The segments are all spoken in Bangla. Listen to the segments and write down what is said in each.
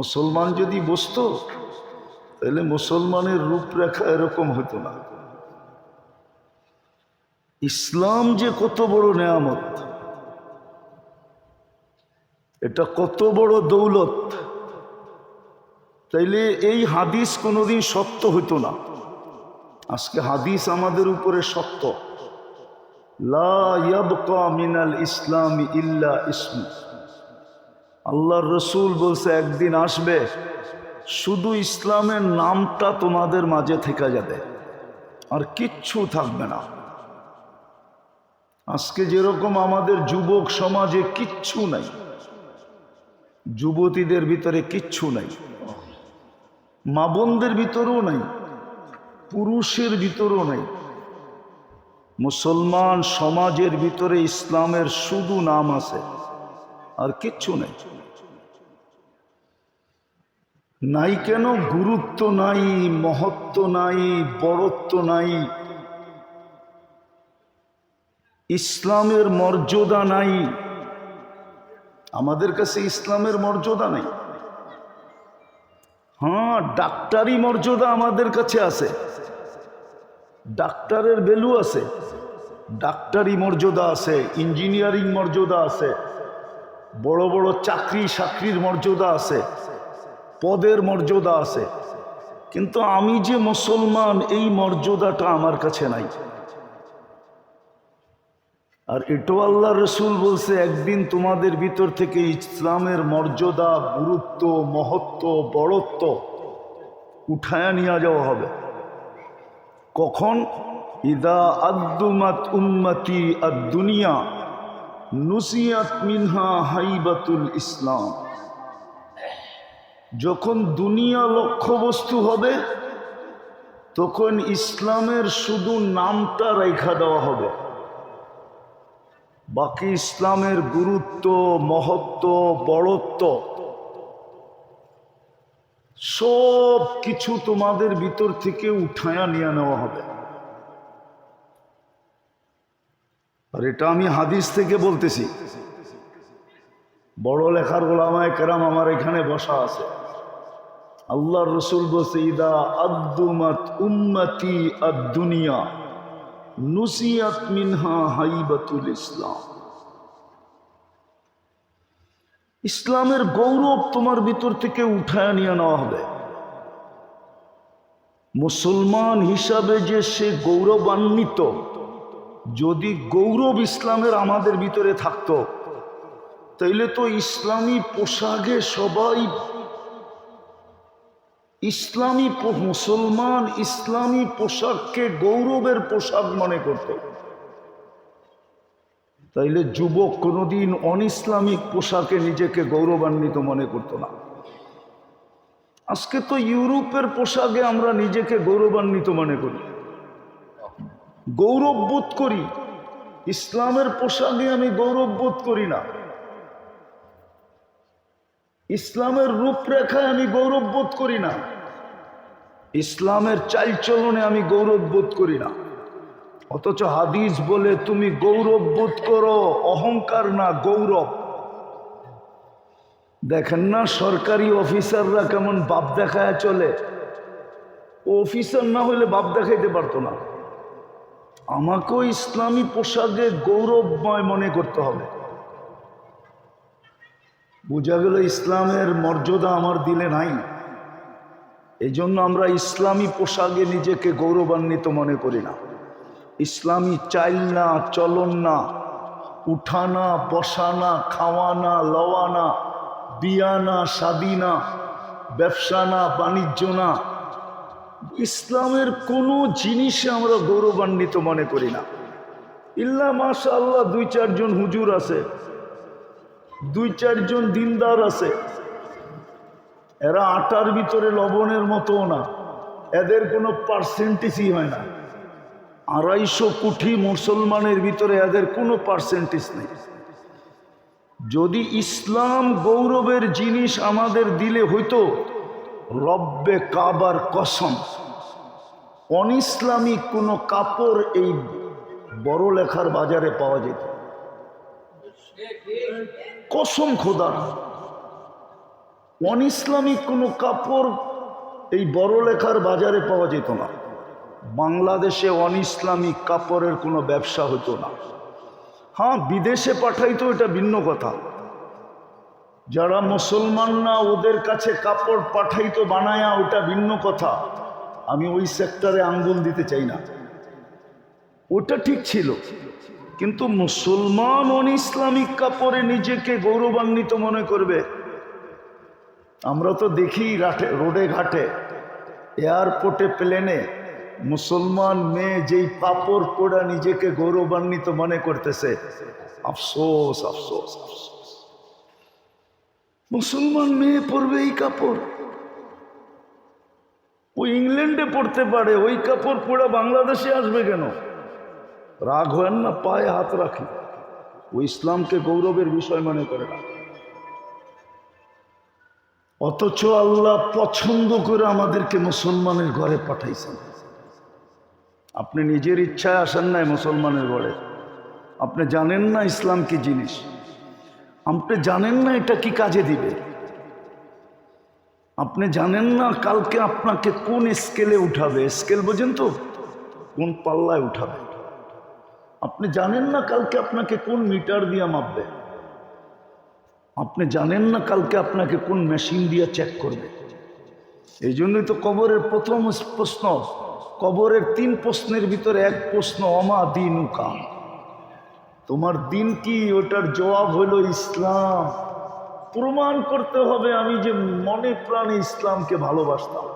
মুসলমান যদি বসতো, তাহলে মুসলমানের রূপরেখা এরকম হতো না। ইসলাম যে কত বড় নেয়ামত, এটা কত বড় দৌলত, তাইলে এই হাদিস কোনোদিন সত্য হইতো না। আজকে হাদিস আমাদের উপরে সত্য। লা ইয়াবকা মিনাল ইসলাম ইল্লা ইসমু। আল্লাহর রসুল বলছে, একদিন আসবে, শুধু ইসলামের নামটা তোমাদের মাঝে থেকে যাবে, আর কিচ্ছু থাকবে না। আজকে যেরকম আমাদের যুবক সমাজে কিচ্ছু নাই, যুবতীদের ভিতরে কিচ্ছু নাই, মা বোনদের ভিতরেও নাই, পুরুষের ভিতরেও নাই, মুসলমান সমাজের ভিতরে ইসলামের শুধু নাম আছে, আর কিচ্ছু নেই। নাই কেন গুরুত্ব নাই, মহত্ব নাই, বড়ত্ব নাই? ইসলামের মর্যাদা নাই। আমাদের কাছে ইসলামের মর্যাদা নাই। হ্যাঁ ডাক্তারি মর্যাদা আমাদের কাছে আছে। ডাক্তারের ভ্যালু আছে। ডাক্তারি মর্যাদা আছে, ইঞ্জিনিয়ারিং মর্যাদা আছে, বড় বড় চাকরি চাকরির মর্যাদা আছে। পদের মর্যাদা আছে। কিন্তু আমি যে মুসলমান, এই মর্যাদাটা আমার কাছে নাই। আর এটাও আল্লাহ রসুল বলছে, একদিন তোমাদের ভিতর থেকে ইসলামের মর্যাদা, গুরুত্ব, মহত্ব, বড়ত্ব উঠায়া নিয়ে যাওয়া হবে। কখন? ইদা আব্দুমাত উম্মতি আদ দুনিয়া নুসিয়াত মিনহা হাইবাতুল ইসলাম। যখন দুনিয়া লক্ষ্যবস্তু হবে, তখন ইসলামের শুধু নামটা রেখা দেওয়া হবে। বাকি ইসলামের গুরুত্ব, মহত্ব, বড়ত্ব, সব কিছু তোমাদের ভিতর থেকে উঠায়া নিয়ে নেওয়া হবে। আর এটা আমি হাদিস থেকে বলতেছি। বড় লেখার গোলামায় কেরাম আমার এখানে বসা আছে। আল্লাহ রসুল বলছে, ইদা আব্দুমাত উম্মতি আদ-দুনিয়া, নুসিয়াত মিনহা হাইবাতুল ইসলাম। ইসলামের গৌরব তোমার ভিতর থেকে উঠায় নিয়ে নেওয়া হবে। মুসলমান হিসাবে যে সে গৌরবান্বিত, যদি গৌরব ইসলামের আমাদের ভিতরে থাকতো, তাইলে তো ইসলামী পোশাকে সবাই ইসলামী মুসলমান ইসলামী পোশাককে গৌরবের পোশাক মনে করত। তাইলে যুবক কোনোদিন অন ইসলামিক পোশাকে নিজেকে গৌরবান্বিত মনে করতো না। আজকে তো ইউরোপের পোশাকে আমরা নিজেকে গৌরবান্বিত মনে করি। গৌরব বোধ করি। ইসলামের পোশাকে আমি গৌরব বোধ করি না। ইসলামের রূপরেখায় আমি গৌরব বোধ করি না। ইসলামের চালচলনে আমি গৌরব বোধ করি না। অথচ হাদিস বলে তুমি গৌরব বোধ করো, অহংকার না গৌরব। দেখেন না, সরকারি অফিসাররা কেমন বাপ দেখায় চলে। অফিসার না হলে বাপ দেখাইতে পারতো না। আমাকেও ইসলামী পোশাকে গৌরবময় মনে করতে হবে। বোঝা গেল ইসলামের মর্যাদা আমার দিলে নাই। এই জন্য আমরা ইসলামী পোশাকে নিজেকে গৌরবান্বিত মনে করি না। ইসলামী চাইল না, চলন না, উঠানা, বসানা, খাওয়ানা, লওয়ানা, বিয়ানা স্বাদীনা ব্যবসা না বাণিজ্য না ইসলামের কোনো জিনিসে আমরা গৌরবান্বিত মনে করি না। ইল্লা মাশা আল্লাহ দুই চারজন হুজুর আছে। দুই চারজন দিনদার আছে। এরা আটার ভিতরে লবণের মতো না। এদের কোনো পার্সেন্টেজই হয় না। আড়াইশো কোটি মুসলমানের ভিতরে এদের কোনো পার্সেন্টেজ নেই। যদি ইসলাম গৌরবের জিনিস আমাদের দিলে হইতো, রব্বে কাবার কসম। অনিসলামিক কোনো কাপড় এই বড় লেখার বাজারে পাওয়া যেত। কসম খোদার অন ইসলামিক কোনো কাপড় এই বড় লেখার বাজারে পাওয়া যেত না। বাংলাদেশে অন ইসলামিক কাপড়ের কোনো ব্যবসা হতো না। হ্যাঁ বিদেশে পাঠাইতো এটা ভিন্ন কথা। যারা মুসলমান না ওদের কাছে কাপড় পাঠাইতো, বানায়া, ওটা ভিন্ন কথা। আমি ওই সেক্টরে আঙ্গুল দিতে চাই না। ওটা ঠিক ছিল। কিন্তু মুসলমান অন ইসলামিক কাপড়ে নিজেকে গৌরবান্বিত মনে করবে। আমরা তো দেখি রাটে রোডে ঘাটে, এয়ারপোর্টে প্লেনে মুসলমান মেয়ে যেই পাপড় পোড়া নিজেকে গৌরবান্বিত মনে করতেছে। আফসোস আফসোস মুসলমান মেয়ে পরবে এই কাপড়। ও ইংল্যান্ডে পড়তে পারে, ওই কাপড় পোড়া বাংলাদেশে আসবে কেন? রাগ হয় না, পায়ে হাত রাখি। ও ইসলামকে গৌরবের বিষয় মনে করে না। অথচ আল্লাহ পছন্দ করে আমাদেরকে মুসলমানের ঘরে পাঠাইছেন। আপনি নিজের ইচ্ছায় আসেন নাই মুসলমানের ঘরে। আপনি জানেন না ইসলাম কি জিনিস। আপনি জানেন না এটা কি কাজে দিবে। আপনি জানেন না কালকে আপনাকে কোন স্কেলে উঠাবে। স্কেল বোঝেন তো? কোন পাল্লায় উঠাবে। আপনি জানেন না কালকে আপনাকে কোন মিটার দিয়ে মাপবে? আপনি জানেন না কালকে আপনাকে কোন মেশিন দিয়ে চেক করবে? এই জন্যই তো কবরের প্রথম প্রশ্ন, কবরের তিন প্রশ্নের ভিতরে এক প্রশ্ন, অমা দিন কাম তোমার দিন কি? ওটার জবাব হলো ইসলাম। প্রমাণ করতে হবে আমি যে মনে প্রাণে ইসলামকে ভালোবাসতাম।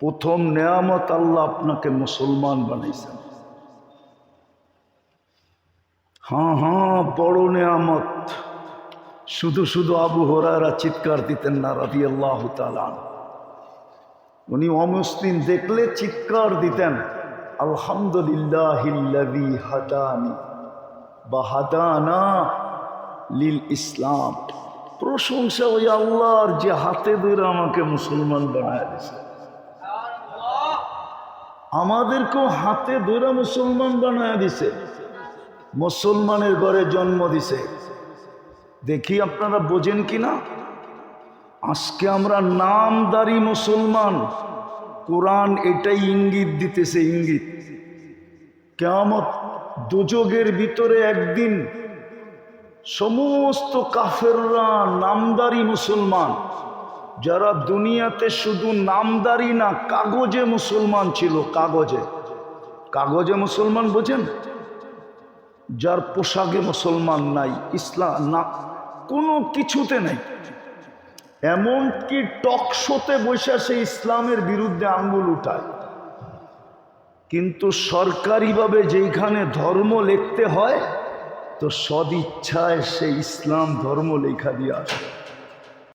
প্রথম নেয়ামত আল্লাহ আপনাকে মুসলমান বানাইছেন। হ্যাঁ হ্যাঁ বড় নেয়ামত। শুধু শুধু আবু হরারা চিৎকার দিতেন না রাজি আল্লাহ উনি অমুসলিম দেখলে চিৎকার দিতেন আলহামদুলিল্লাহ হাদানি বা হাদানা লিল ইসলাম। প্রশংসা ওই আল্লাহর যে হাতে ধরে আমাকে মুসলমান বানায় দিছে। আমাদেরকেও হাতে ধরে মুসলমান বানায় দিছে। মুসলমানের ঘরে জন্ম দিছে। দেখি আপনারা বোঝেন কি না আজকে আমরা নামদারি মুসলমান। কোরআন এটাই ইঙ্গিত দিতেছে, ইঙ্গিত। কেমত দুযোগের ভিতরে একদিন সমস্ত কাফেররা নামদারি মুসলমান। যারা দুনিয়াতে শুধু নামদারি না, কাগজে মুসলমান ছিল, কাগজে। কাগজে মুসলমান বোঝেন? যার পোশাকে মুসলমান নাই, ইসলাম না, কোনো কিছুতে নেই। এমনকি টকশোতে বসে সে ইসলামের বিরুদ্ধে আঙ্গুল উঠায়। কিন্তু সরকারিভাবে যেইখানে ধর্ম লিখতে হয়, তো সদিচ্ছায় সে ইসলাম ধর্ম লেখা দিয়ে আসে।